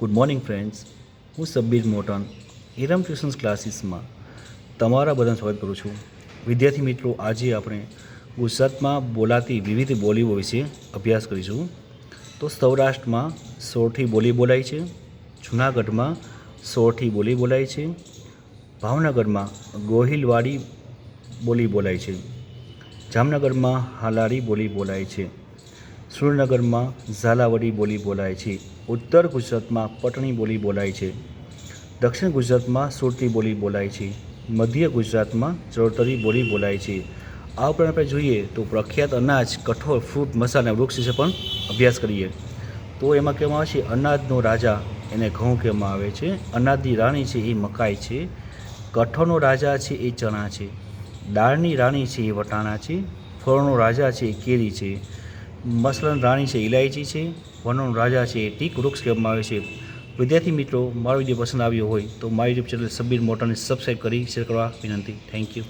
Good morning friends હું Sabbir મોટન ઇરમ tuitions ક્લાસીસમાં તમારા બધાનું સ્વાગત કરું છું. વિદ્યાર્થી મિત્રો, આજે આપણે ગુજરાતમાં બોલાતી વિવિધ બોલીઓ વિશે અભ્યાસ કરીશું. તો સૌરાષ્ટ્રમાં સોરઠી બોલી બોલાય છે, જૂનાગઢમાં સોરઠી બોલી બોલાય છે, ભાવનગરમાં ગોહિલવાડી બોલી બોલાય છે, જામનગરમાં હાલારી બોલી બોલાય છે. સુરેન્દ્રનગરમાં ઝાલાવાડી બોલી બોલાય છે. ઉત્તર ગુજરાતમાં પટણી બોલી બોલાય છે. દક્ષિણ ગુજરાતમાં સુરતી બોલી બોલાય છે. મધ્ય ગુજરાતમાં ચરોતરી બોલી બોલાય છે. આ ઉપરાંત આપણે જોઈએ તો પ્રખ્યાત અનાજ, કઠોળ, ફ્રૂટ, મસાલા વૃક્ષ વિશે પણ અભ્યાસ કરીએ. તો એમાં કહેવામાં આવે છે, અનાજનો રાજા એને ઘઉં કહેવામાં આવે છે. અનાજની રાણી છે એ મકાઈ છે. કઠોળનો રાજા છે એ ચણા છે. દાળની રાણી છે એ વટાણા છે. ફળનો રાજા છે એ કેરી છે. મસલાની રાણી છે ઇલાયચી છે, વનોનો રાજા છે, ટીક વૃક્ષ કહેવામાં આવે છે. વિદ્યાર્થી મિત્રો, મારો વીડિયો પસંદ આવ્યો હોય તો મારી યુટ્યુબ ચેનલ સબીર મોટરને સબસ્ક્રાઈબ કરી શેર કરવા વિનંતી. Thank you